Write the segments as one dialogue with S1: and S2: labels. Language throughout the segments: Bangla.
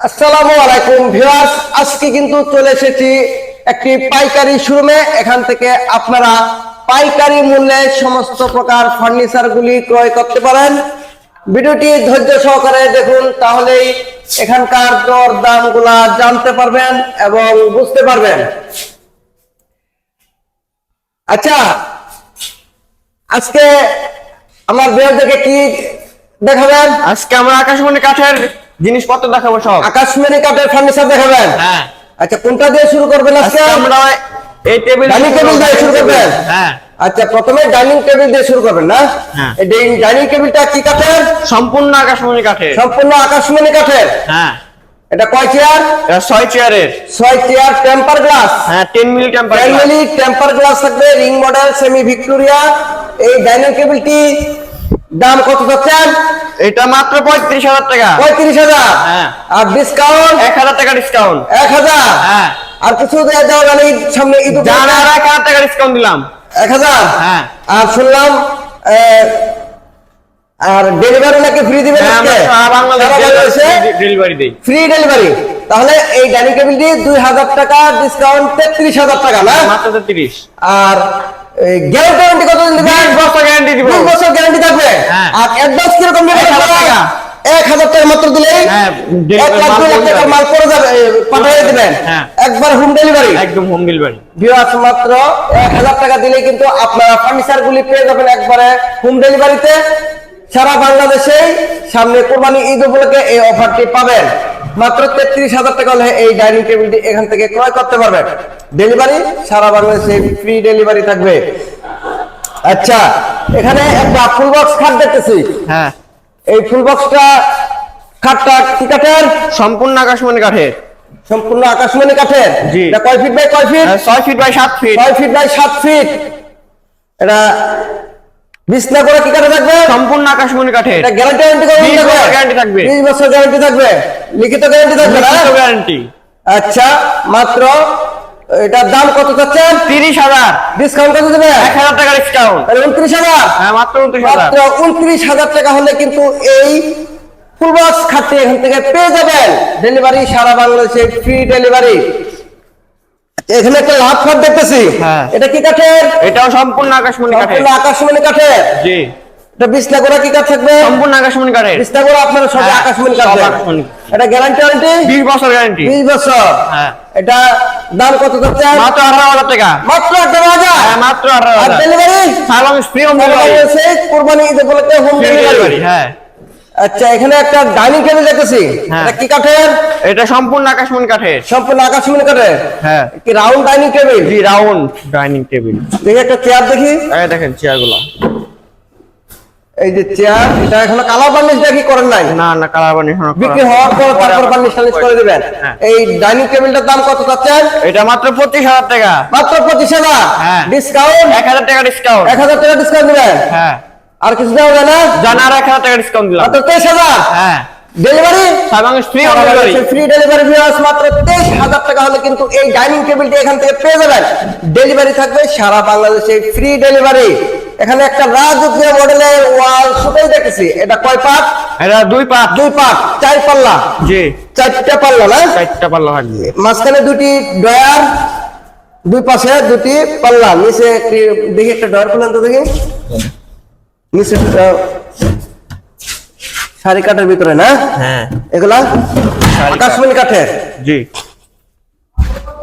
S1: আসসালামু আলাইকুম ভিউয়ার্স এসেছি একটি পাইকারি শোরুমে। এখান থেকে আপনারা পাইকারি মূল্যে সমস্ত প্রকার ফার্নিচার গুলি ক্রয় করতে পারেন। ভিডিওটি ধৈর্য সহকারে দেখুন, তাহলেই এখানকার দর দামগুলা জানতে পারবেন এবং বুঝতে পারবেন। আচ্ছা আজকে আমার বিয়ারদেরকে কি দেখাবেন।
S2: আজকে আমরা আকাশমণি কাঠের জিনিসপত্র দেখাবো সব।
S1: আকাশমণি কাঠের ফার্নিচার দেখাবেন।
S2: হ্যাঁ।
S1: আচ্ছা কোনটা দিয়ে শুরু করবেন আজকে?
S2: আমরা এই টেবিল
S1: ডাইনিং টেবিল দিয়ে শুরু করবেন?
S2: হ্যাঁ।
S1: আচ্ছা প্রথমে ডাইনিং টেবিল দিয়ে শুরু করবেন না?
S2: হ্যাঁ।
S1: এই ডাইনিং টেবিলটা কি কাঠের?
S2: সম্পূর্ণ আকাশমণি কাঠের।
S1: সম্পূর্ণ আকাশমণি কাঠের?
S2: হ্যাঁ।
S1: এটা কয় চেয়ার
S2: এটা ছয় চেয়ারের
S1: ছয় চেয়ার টেম্পার গ্লাস
S2: হ্যাঁ ten milli temper
S1: family temper glass থাকবে রিং মডেল সেমি ভিক্টোরিয়া এই ডাইনিং টেবিলটি দাম কত যাচ্ছেন
S2: এটা মাত্র পঁয়ত্রিশ হাজার টাকা।
S1: পঁয়ত্রিশ হাজার?
S2: হ্যাঁ।
S1: আর ডিসকাউন্ট
S2: এক হাজার টাকা ডিসকাউন্ট
S1: এক হাজার?
S2: হ্যাঁ।
S1: আর কিছু দেওয়া যাবে সামনে ঈদ
S2: আর এক হাজার টাকা ডিসকাউন্ট দিলাম।
S1: এক হাজার?
S2: হ্যাঁ।
S1: আর শুনলাম আর ডেলিভারি নাকি ফ্রি দিবেন
S2: বাংলাদেশে ডেলিভারি দিই।
S1: ফ্রি ডেলিভারি তাহলে এই ডাইনিং টেবিলটি দুই হাজার টাকা ডিসকাউন্ট তেত্রিশ হাজার টাকা না?
S2: মাত্র তিরিশ
S1: আর গ্যারান্টি কত দিন দিবেন?
S2: বছর গ্যারান্টি দিব।
S1: বছর গ্যারান্টি থাকবে?
S2: হ্যাঁ।
S1: আর অ্যাডভান্স কীরকম দিবেন?
S2: এক হাজার
S1: আপনারা?
S2: টাকা।
S1: এক হাজার টাকা মাত্র দিলেই
S2: হ্যাঁ,
S1: এক লাখ দুই লাখ টাকার মাল করে যাবে পাঠিয়ে দিবেন।
S2: হ্যাঁ।
S1: একবার হোম ডেলিভারি
S2: একদম হোম ডেলিভারি
S1: ভিউয়ার্স মাত্র এক হাজার টাকা দিলে কিন্তু আপনারা ফার্নিচার গুলি পেয়ে যাবেন একবারে হোম ডেলিভারিতে সারা বাংলাদেশে সামনে কোরবানি ঈদ উপলক্ষে এই অফারটি পাবেন। মাত্র তেত্রিশ হাজার টাকা হলে এই ডাইনিং টেবিলটি এখান থেকে ক্রয় করতে পারবেন। ডেলিভারি সারা বাংলাদেশে ফ্রি ডেলিভারি থাকবে। আচ্ছা এখানে একটা ফুল বক্স খাট দেখতেছি।
S2: হ্যাঁ।
S1: এই ফুল বক্সটা খাটটা কি কাঠের?
S2: সম্পূর্ণ আকাশমণি কাঠের।
S1: সম্পূর্ণ আকাশমণি কাঠের?
S2: জি।
S1: এটা কয় ফিট বাই কয় ফিট?
S2: হ্যাঁ, ছয় ফিট বাই সাত ফিট।
S1: ছয় ফিট বাই সাত ফিট। এটা বিছনা করে কি কাঠে থাকবে?
S2: সম্পূর্ণ আকাশমণি কাঠের
S1: এটা গ্যারান্টি
S2: বিশ থাকবে।
S1: 20 বছর গ্যারান্টি থাকবে। লিখিত গ্যারান্টি থাকবে না?
S2: গ্যারান্টি
S1: আচ্ছা মাত্র এটার দাম কত চাচ্ছেন?
S2: তিরিশ হাজার।
S1: ডিসকাউন্ট কত দেবে?
S2: এক হাজার টাকা ডিসকাউন্ট
S1: তাহলে উনত্রিশ হাজার।
S2: হ্যাঁ মাত্র উনত্রিশ হাজার।
S1: মাত্র উনত্রিশ হাজার টাকা হলে কিন্তু এই ফুল বক্স খাটটি এখান থেকে পেয়ে যাবেন। ডেলিভারি সারা বাংলাদেশে ফ্রি ডেলিভারি এখানে একটা লাভ খাট দেখতেছি।
S2: হ্যাঁ।
S1: এটা কি কাঠের?
S2: এটাও সম্পূর্ণ আকাশমণি কাঠের।
S1: সম্পূর্ণ আকাশমণি কাঠের?
S2: জি।
S1: এটা বিছনা করা কি কাঠ থাকবে?
S2: সম্পূর্ণ আকাশমণি কাঠের।
S1: বিছনা করা আপনার সব
S2: হ্যাঁ,
S1: আকাশমণি কাঠ
S2: আকাশমণি।
S1: এটা গ্যারান্টি ওয়ারেন্টি
S2: বিশ বছর গ্যারান্টি
S1: 20 বছর।
S2: হ্যাঁ।
S1: এটা দাম কত যাচ্ছে
S2: মাত্র আঠারো হাজার টাকা।
S1: মাত্র 18000
S2: হ্যাঁ মাত্র আঠারো
S1: আর
S2: হাজার।
S1: ডেলিভারি
S2: সালাম ফ্রি হোম ডেলিভারি
S1: বাংলাদেশে কুরবানি ঈদ উপলক্ষে হোম ডেলিভারি
S2: হ্যাঁ।
S1: আচ্ছা এখানে একটা ডাইনিং টেবিল দেখতেছি।
S2: হ্যাঁ।
S1: এটা কি কাঠের?
S2: এটা সম্পূর্ণ আকাশমণি কাঠের।
S1: সম্পূর্ণ আকাশমণি কাঠের?
S2: হ্যাঁ।
S1: কি রাউন্ড ডাইনিং টেবিল
S2: জি রাউন্ড ডাইনিং টেবিল
S1: দেখি একটা চেয়ার দেখি।
S2: এই দেখেন চেয়ারগুলো
S1: এই যে চেয়ার এটা এখনও কালার বার্নিশ দেখি করেন নাই?
S2: না না কালার বানি
S1: বিক্রি হওয়ার পর তারপর বার্নিশ টার্নিশ করে দিবেন।
S2: হ্যাঁ।
S1: এই ডাইনিং টেবিলটার দাম কত চাচ্ছেন?
S2: এটা মাত্র পঁচিশ হাজার টাকা।
S1: মাত্র পঁচিশ হাজার।
S2: হ্যাঁ।
S1: ডিসকাউন্ট
S2: এক হাজার টাকা ডিসকাউন্ট
S1: এক হাজার টাকা ডিসকাউন্ট দিবেন?
S2: হ্যাঁ।
S1: আর কিছু দেওয়া যায় না?
S2: জান আর এক হাজার টাকা ডিসকাউন্ট দিলাম।
S1: মাত্র তেইশ হাজার?
S2: হ্যাঁ।
S1: Delivery
S2: free delivery
S1: free delivery viewers মাত্র তেইশ হাজার টাকা হলে কিন্তু এই ডাইনিং টেবিলটি এখান থেকে পেয়ে যাবেন। ডেলিভারি থাকবে সারা বাংলাদেশে ফ্রি ডেলিভারি এখানে একটা রাজকীয় মডেলের ওয়াল দেখেছি এটা কয় পাট?
S2: এটা দুই পাঁচ
S1: দুই পাট চার পাল্লা।
S2: জি।
S1: চারটা পাল্লা না?
S2: চারটা পাল্লা থাকবে
S1: মাঝখানে দুটি ডয়ার দুই পাশে দুটি পাল্লা নিচে দেখি একটা ডয়ার খুলেন তো দেখি। আহ, কাঠের ভিতরে না?
S2: হ্যাঁ।
S1: এগুলা? আকাশমণি কাঠের?
S2: জি।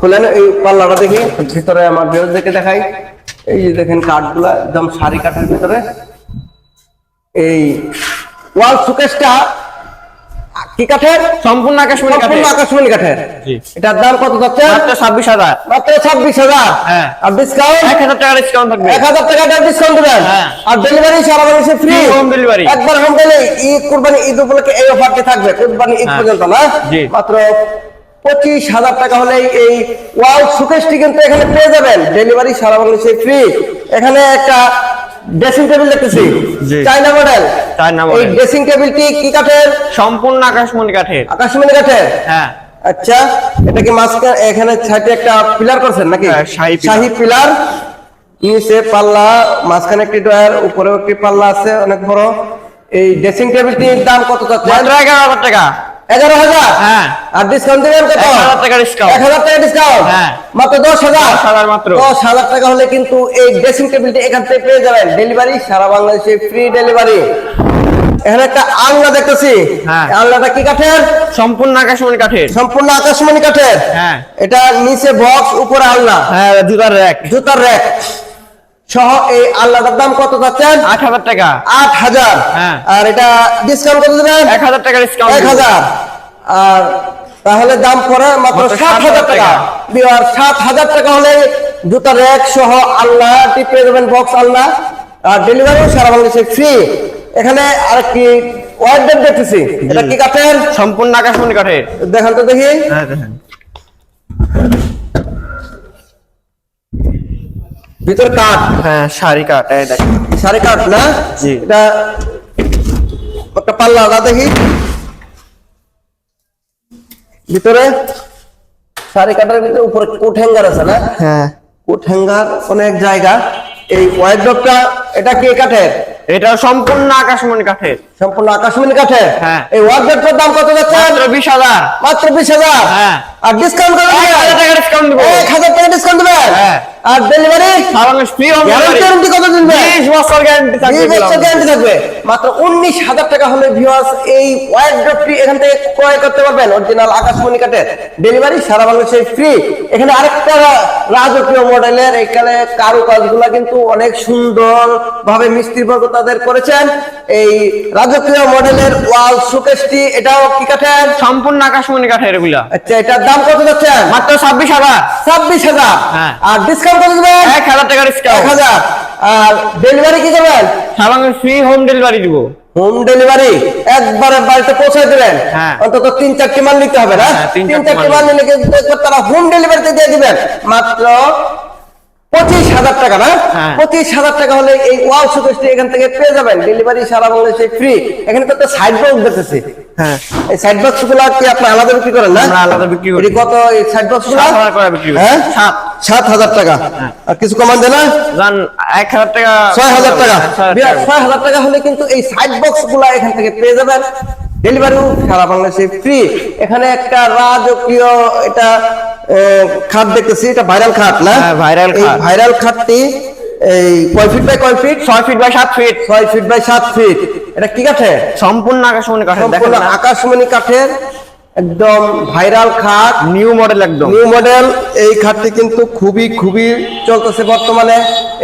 S1: খুলেন এই পাল্লাটা দেখি। ভিতরে আমার বেরোজ দেখে দেখাই। এই যে দেখেন কাঠগুলা একদম শাড়ি কাঠের ভিতরে। এই ওয়াল সুকেশটা কি কাঠের
S2: সম্পূর্ণ আকাশমণি
S1: সম্পূর্ণ আকাশমণি কাঠের। এটার দাম কত যাচ্ছে?
S2: মাত্র ছাব্বিশ হাজার।
S1: মাত্র ছাব্বিশ হাজার?
S2: হ্যাঁ।
S1: আর ডিসকাউন্ট
S2: এক হাজার টাকা ডিসকাউন্ট থাকবে।
S1: এক হাজার টাকা ডিসকাউন্ট দেবেন?
S2: হ্যাঁ।
S1: আর ডেলিভারি সারা বাংলাদেশে ফ্রি
S2: home delivery।
S1: একবার হোম ডেলিভারি ঈদ কুরবানি ঈদ উপলক্ষে এই অফারটি থাকবে। কুরবানি ঈদ
S2: হ্যাঁ।
S1: পর্যন্ত না? মাত্র পঁচিশ হাজার টাকা হলে এই ওয়াল সুকেশটি কিন্তু এখানে পেয়ে যাবেন। ডেলিভারি সারা বাংলাদেশে ফ্রি এখানে একটা ড্রেসিং টেবিল দেখতেছি। চাইনা মডেল
S2: চায়না
S1: এই ড্রেসিং টেবিলটি কি কাঠের?
S2: সম্পূর্ণ আকাশমণি কাঠের।
S1: আকাশমণি কাঠের?
S2: হ্যাঁ।
S1: আচ্ছা এটা কি মাঝখানে এখানে সাইডে একটা পিলার করছেন নাকি?
S2: হ্যাঁ, শাহী।
S1: পিলার। নিচে পাল্লা মাঝখানে একটি ডয়ার উপরেও একটি পাল্লা আছে অনেক বড়। এই ড্রেসিং টেবিলটির দাম কত
S2: মাত্র এগারো হাজার টাকা।
S1: এগারো হাজার?
S2: হ্যাঁ।
S1: আর ডিসকাউন্ট দিবেন কত?
S2: হাজার টাকা।
S1: এক হাজার টাকা ডিসকাউন্ট
S2: হ্যাঁ।
S1: মাত্র দশ হাজার?
S2: মাত্র।
S1: দশ হাজার টাকা হলে কিন্তু এই ড্রেসিং টেবিলটি এখান থেকে পেয়ে যাবেন। ডেলিভারি সারা বাংলাদেশে ফ্রি ডেলিভারি এখানে একটা আলনা দেখতেছি।
S2: হ্যাঁ।
S1: আলনাটা কি কাঠের?
S2: সম্পূর্ণ আকাশমণি কাঠের।
S1: সম্পূর্ণ আকাশমণি কাঠের।
S2: হ্যাঁ।
S1: এটা নিচে বক্স উপরে আলনা।
S2: হ্যাঁ জুতার র্যাক
S1: জুতার র্যাক সহ এই আলনাটার দাম কত
S2: আট হাজার টাকা।
S1: আট হাজার।
S2: হ্যাঁ।
S1: আর এটা ডিসকাউন্ট দেবেন?
S2: এক হাজার টাকা ডিসকাউন্ট
S1: এক হাজার। আর তাহলে দাম পড়ে মাত্র সাত হাজার টাকা। বিয়ার সাত হাজার টাকা হলে জুতা র্যাক সহ পেয়ে যাবেন বক্স আলনা আর ডেলিভারি সারা বাংলাদেশে ফ্রি এখানে আরেকটি ওয়ার্ডের দেখতেছি। এটা কি কাঠের?
S2: সম্পূর্ণ আকাশমণি কাঠের।
S1: দেখান তো দেখি।
S2: হ্যাঁ দেখেন।
S1: ভিতর কাঠ।
S2: হ্যাঁ শাড়ি কাঠ। এই দেখেন
S1: সাড়ে কাঠ না?
S2: জি।
S1: এটা একটা পাল্লা দা দেখি। ভিতরে সাড়ে কাঠের ভিতরে উপরে কোট হ্যাঙ্গার আছে না?
S2: হ্যাঁ।
S1: কোট হ্যাঙ্গার অনেক জায়গা। এই ওয়াইড্রপটা এটা কে কাঠের?
S2: এটা সম্পূর্ণ আকাশমণি কাঠের।
S1: সম্পূর্ণ আকাশমণি কাঠের?
S2: হ্যাঁ।
S1: এই ওয়াইড্রপটার দাম কত যাচ্ছে?
S2: মাত্র বিশ হাজার।
S1: মাত্র বিশ হাজার?
S2: হ্যাঁ।
S1: আর ডিসকাউন্ট করে
S2: টাকা ডিসকাউন্ট দেবো
S1: এক হাজার টাকা ডিসকাউন্ট দেবেন
S2: হ্যাঁ।
S1: আর ডেলিভারি
S2: সারা ফ্রি হোম
S1: গ্যারান্টি কত দিন
S2: বিশ বছর গ্যারান্টি থাকবে
S1: এই বছর গ্যারান্টি থাকবে। মাত্র উনিশ হাজার টাকা হলে ভিউয়ার্স এই ওয়াইড্রপটি এখান থেকে ক্রয় করতে পারবেন। অরিজিনাল আকাশমণি কাঠের ডেলিভারি সারা বাংলাদেশে ফ্রি এখানে আরেকটা রাজকীয় মডেলের এখানে কারুকাজগুলো কিন্তু অনেক সুন্দর ভাবে মিস্ত্রি বর্গ তাদের করেছেন। এই রাজকীয় মডেলের ওয়াল শোকেসটি এটাও কি কাঠের?
S2: সম্পূর্ণ আকাশমণি কাঠের এগুলা।
S1: আচ্ছা এটার দাম কত যাচ্ছে?
S2: মাত্র ছাব্বিশ হাজার।
S1: ছাব্বিশ হাজার।
S2: হ্যাঁ।
S1: আর ডিসকাউন্ট কত দেবেন?
S2: এক হাজার টাকা ডিসকাউন্ট এক
S1: হাজার। আর ডেলিভারি কি দেবেন?
S2: সামান্য ফ্রি হোম ডেলিভারি দিব।
S1: হোম ডেলিভারি একবারে বাড়িতে পৌঁছে দিবেন।
S2: হ্যাঁ।
S1: অন্তত তিন চারটি মাল নিতে হবে না?
S2: হ্যাঁ, তিন চারটি মাল
S1: নিলে কিন্তু তারা হোম ডেলিভারিতে দিয়ে দিবেন। মাত্র পঁচিশ হাজার টাকা না?
S2: হ্যাঁ।
S1: পঁচিশ হাজার টাকা হলে এই ওয়াল শোকেসটি এখান থেকে পেয়ে যাবেন। ডেলিভারি সারা বাংলাদেশে ফ্রি এখানে তো একটা সাইড বক্স দেখতেছি।
S2: হ্যাঁ।
S1: এই সাইড বক্সগুলা কি আপনি আলাদা বিক্রি করেন না?
S2: আলাদা বিক্রি করি।
S1: কত এই সাইড বক্সগুলা
S2: সাত হাজার বিক্রি
S1: হ্যাঁ?
S2: সাত।
S1: সাত হাজার টাকা। আর কিছু কমান দেনা
S2: জান এক টাকা
S1: হাজার টাকা।
S2: ছয় হাজার টাকা।
S1: ছয় হাজার টাকা হলে কিন্তু এই সাইড বক্সগুলা এখান থেকে পেয়ে যাবেন। ডেলিভারিও সারা বাংলাদেশে ফ্রি এখানে একটা রাজকীয় এটা খাট দেখতেছি এটা ভাইরাল খাট না?
S2: হ্যাঁ, viral
S1: এই
S2: খাট।
S1: ভাইরাল খাটটি এই কয় ফিট বাই কয় ফিট
S2: ছয় ফিট বাই সাত ফিট
S1: ছয় ফিট বাই সাত ফিট এটা কি কাঠে
S2: সম্পূর্ণ আকাশমণি কাঠের দেখেন
S1: সম্পূর্ণ আকাশমণি কাঠের। একদম ভাইরাল খাট
S2: নিউ মডেল একদম।
S1: New model. এই খাটটি কিন্তু খুবই খুবই চলতেছে বর্তমানে।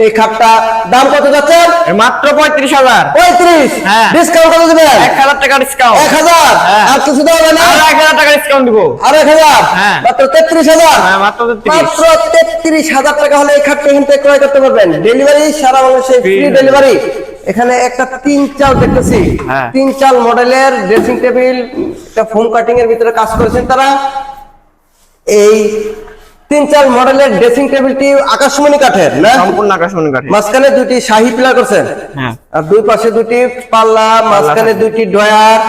S1: এই খাটটা দাম কত যাচ্ছে?
S2: মাত্র পঁয়ত্রিশ হাজার।
S1: পঁয়ত্রিশ?
S2: হ্যাঁ।
S1: ডিসকাউন্ট কত দিবেন?
S2: এক হাজার টাকা ডিসকাউন্ট
S1: এক হাজার?
S2: হ্যাঁ।
S1: আর কিছু দেওয়া হবে না?
S2: আর এক হাজার টাকা ডিসকাউন্ট দিব।
S1: আর এক হাজার?
S2: হ্যাঁ।
S1: মাত্র তেত্রিশ হাজার?
S2: হ্যাঁ, মাত্র
S1: মাত্র তেত্রিশ হাজার টাকা হলে এই খাটটা কিন্তু ক্রয় করতে পারবেন। ডেলিভারি সারা বাংলাদেশে ফ্রি ডেলিভারি এখানে একটা তিন চাল দেখতেছি।
S2: হ্যাঁ।
S1: তিন চাল মডেলের ড্রেসিং টেবিল ফোম কাটিং এর ভিতরে কাজ করেছেন তারা। এই তিন চার মডেলের ড্রেসিং টেবিলটি আকাশমণি কাঠের না?
S2: সম্পূর্ণ আকাশমণি কাঠের।
S1: মাঝখানে দুটি শাহী পিলার করছেন।
S2: হ্যাঁ।
S1: আর দুই পাশে দুটি পাল্লা মাঝখানে দুইটি ডয়ার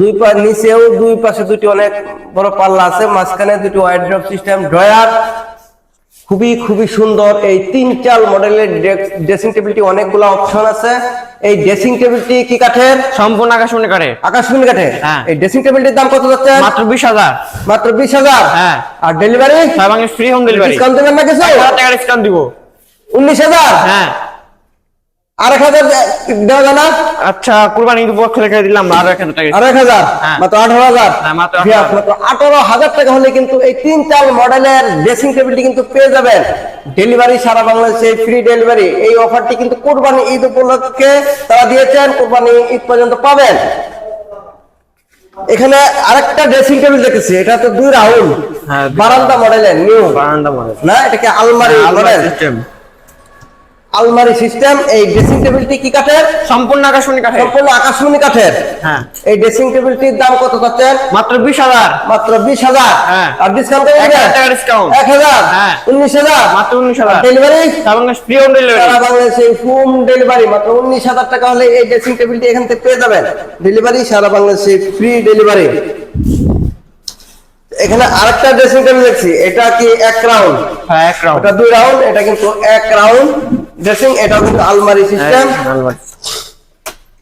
S1: দুই পা নিচেও দুই পাশে দুটি অনেক বড় পাল্লা আছে মাঝখানে দুটি ওয়াইড ড্রপ সিস্টেম ডয়ার খুবই খুবই সুন্দর। এই তিন চাল মডেলের ড্রেসিং টেবিলটি অনেকগুলো অপশন আছে। এই ড্রেসিং টেবিলটি কি কাঠের?
S2: সম্পূর্ণ আকাশমণি কাঠের।
S1: আকাশমণি কাঠের?
S2: হ্যাঁ।
S1: এই ড্রেসিং টেবিলটির দাম কত যাচ্ছে?
S2: মাত্র বিশ হাজার।
S1: মাত্র বিশ হাজার?
S2: হ্যাঁ।
S1: আর delivery
S2: free home delivery
S1: discount দেবেন না কিছু?
S2: এক হাজার টাকা ডিসকাউন্ট দিব।
S1: উনিশ হাজার?
S2: হ্যাঁ।
S1: আর এক হাজার দেওয়া যায় না?
S2: আচ্ছা কুরবানি ঈদ উপলক্ষে রেখে দিলাম আরও এক হাজার টাকা।
S1: আর এক হাজার?
S2: হ্যাঁ।
S1: মাত্র আঠারো হাজার?
S2: হ্যাঁ, মাত্র
S1: বিয়ার,
S2: 18,000
S1: মাত্র আঠারো হাজার টাকা হলে কিন্তু এই তিন চাল মডেলের ড্রেসিং টেবিলটি কিন্তু পেয়ে যাবেন। ডেলিভারি সারা বাংলাদেশে ফ্রি ডেলিভারি এই অফারটি কিন্তু কোরবানি ঈদ উপলক্ষে তারা দিয়েছেন কোরবানি ঈদ পর্যন্ত পাবেন। এখানে আরেকটা ড্রেসিং টেবিল দেখেছি এটা তো দুই রাউন্ড
S2: হ্যাঁ,
S1: বারান্দা মডেলের নিউ
S2: বারান্দা মডেল
S1: না এটাকে আলমারি মডেল আলমারি সিস্টেম এই ড্রেসিং টেবিলটি কি কাঠের?
S2: সম্পূর্ণ আকাশমণি কাঠের।
S1: সম্পূর্ণ আকাশমণি কাঠের।
S2: হ্যাঁ।
S1: এই ড্রেসিং টেবিলটির দাম কত চাচ্ছেন?
S2: মাত্র বিশ হাজার।
S1: মাত্র বিশ হাজার।
S2: হ্যাঁ।
S1: আর ডিসকাউন্ট করে
S2: এক
S1: দিবেন?
S2: হাজার টাকা ডিসকাউন্ট
S1: এক হাজার।
S2: হ্যাঁ।
S1: উনিশ হাজার।
S2: মাত্র উনিশ হাজার।
S1: ডেলিভারি
S2: সারা ফ্রি হোম ডেলিভারি
S1: সারা বাংলাদেশে হোম ডেলিভারি মাত্র উনিশ হাজার টাকা হলে এই ড্রেসিং টেবিলটি এখান থেকে পেয়ে যাবেন। ডেলিভারি সারা বাংলাদেশে ফ্রি ডেলিভারি এখানে আরেকটা ড্রেসিং টেবিল দেখছি। এটা কি এক রাউন্ড
S2: হ্যাঁ এক রাউন্ড
S1: এটা দুই রাউন্ড এটা কিন্তু এক রাউন্ড ড্রেসিং এটা কিন্তু আলমারি সিস্টেম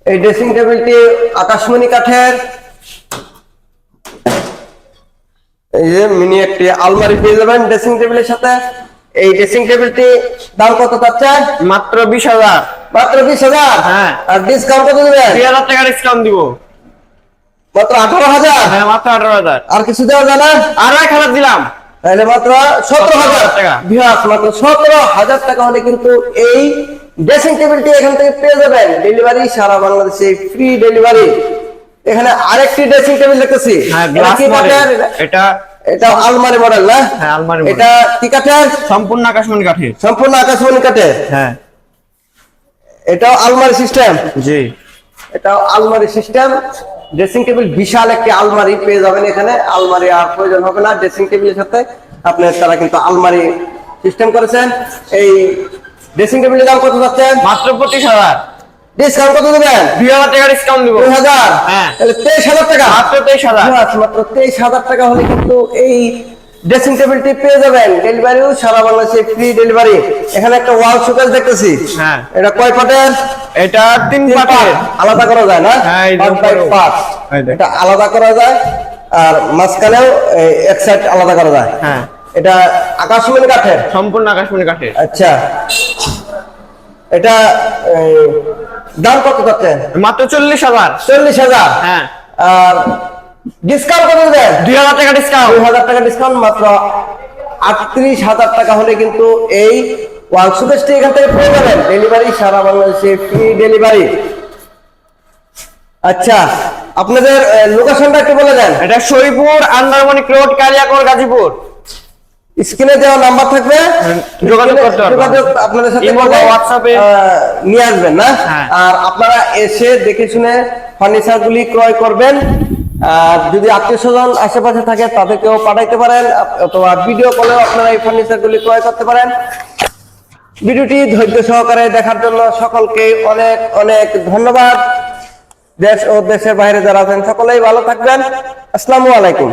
S1: এই ড্রেসিং টেবিলটি আকাশমণি কাঠের। এই যে মিনি একটি আলমারি পেয়ে যাবেন ড্রেসিং টেবিলের সাথে। এই ড্রেসিং টেবিলটি দাম কত চাচ্ছেন
S2: মাত্র বিশ হাজার।
S1: মাত্র বিশ হাজার?
S2: হ্যাঁ।
S1: আর ডিসকাউন্ট কত দেবেন?
S2: দুই হাজার টাকা ডিসকাউন্ট দিব।
S1: মাত্র আঠারো হাজার?
S2: হ্যাঁ মাত্র আঠারো হাজার।
S1: আর কিছু দেওয়া যায় না?
S2: আরও এক হাজার দিলাম।
S1: তাহলে মাত্র সতেরো হাজার
S2: টাকা।
S1: বিহাস মাত্র সতেরো হাজার টাকা হলে কিন্তু এই ড্রেসিং টেবিলটি এখান থেকে পেয়ে যাবেন। ডেলিভারি সারা বাংলাদেশে ফ্রি ডেলিভারি এখানে আরেকটি ড্রেসিং টেবিল দেখতেছি।
S2: হ্যাঁ
S1: এটা
S2: এটা
S1: আলমারি মডেল না?
S2: হ্যাঁ, আলমারি।
S1: এটা কি কাঠের?
S2: সম্পূর্ণ আকাশমণি কাঠের।
S1: সম্পূর্ণ আকাশমণি কাঠের।
S2: হ্যাঁ।
S1: এটাও আলমারি সিস্টেম
S2: জি।
S1: এটাও আলমারি সিস্টেম ড্রেসিং টেবিল বিশাল একটি আলমারি পেয়ে যাবেন এখানে। আলমারি আর প্রয়োজন হবে না। ড্রেসিং টেবিলের সাথে আপনার তারা কিন্তু আলমারি সিস্টেম করেছেন। এই ড্রেসিং টেবিলের দাম কত যাচ্ছেন
S2: মাত্র পঁচিশ হাজার।
S1: ডিসকাউন্ট কত দেবেন?
S2: দুই হাজার টাকা ডিসকাউন্ট দিব।
S1: দুই হাজার?
S2: হ্যাঁ।
S1: তাহলে তেইশ হাজার টাকা।
S2: মাত্র তেইশ হাজার
S1: মাত্র তেইশ হাজার টাকা হলে কিন্তু এই ড্রেসিং টেবিলটি পেয়ে যাবেন। ডেলিভারিও সারা বাংলাদেশে ফ্রি ডেলিভারি এখানে একটা ওয়াল শোকেস দেখতেছি।
S2: হ্যাঁ।
S1: এটা কয় পাটের?
S2: এটা তিন পাটের।
S1: আলাদা করা যায় না?
S2: হ্যাঁ।
S1: এটা আলাদা করা যায়। আর মাঝখানেও এক সাইড আলাদা করা যায়।
S2: হ্যাঁ।
S1: এটা আকাশমণি কাঠের?
S2: সম্পূর্ণ আকাশমণি কাঠের।
S1: আচ্ছা। এটা দাম কত যাচ্ছেন
S2: মাত্র চল্লিশ হাজার।
S1: চল্লিশ হাজার।
S2: হ্যাঁ।
S1: আর ডিসকাউন্ট কত
S2: দুই হাজার টাকা ডিসকাউন্ট
S1: দুই হাজার টাকা ডিসকাউন্ট মাত্র আটত্রিশ হাজার টাকা হলে কিন্তু এই এখান থেকে পেয়ে যাবেন। ডেলিভারি সারা বাংলাদেশে ফ্রি ডেলিভারি আচ্ছা আপনাদের লোকেশনটা একটু বলে দেন।
S2: এটা আন্দারমণিক রোড কালিয়াকর গাজীপুর।
S1: স্ক্রিনে দেওয়া নাম্বার থাকবে।
S2: যোগাযোগ করতে
S1: যোগাযোগ আপনাদের সাথে
S2: হোয়াটসঅ্যাপে।
S1: নিয়ে আসবেন না?
S2: হ্যাঁ।
S1: আর আপনারা এসে দেখে শুনে ফার্নিচার গুলি ক্রয় করবেন। আর যদি আত্মীয় স্বজন আশেপাশে থাকে, তাদেরকেও পাঠাইতে পারেন, অথবা ভিডিও কলেও আপনারা এই ফার্নিচার গুলি ক্রয় করতে পারেন। ভিডিওটি ধৈর্য সহকারে দেখার জন্য সকলকে অনেক অনেক ধন্যবাদ। দেশ ও দেশের বাইরে যারা আছেন, সকলেই ভালো থাকবেন। আসসালামু আলাইকুম।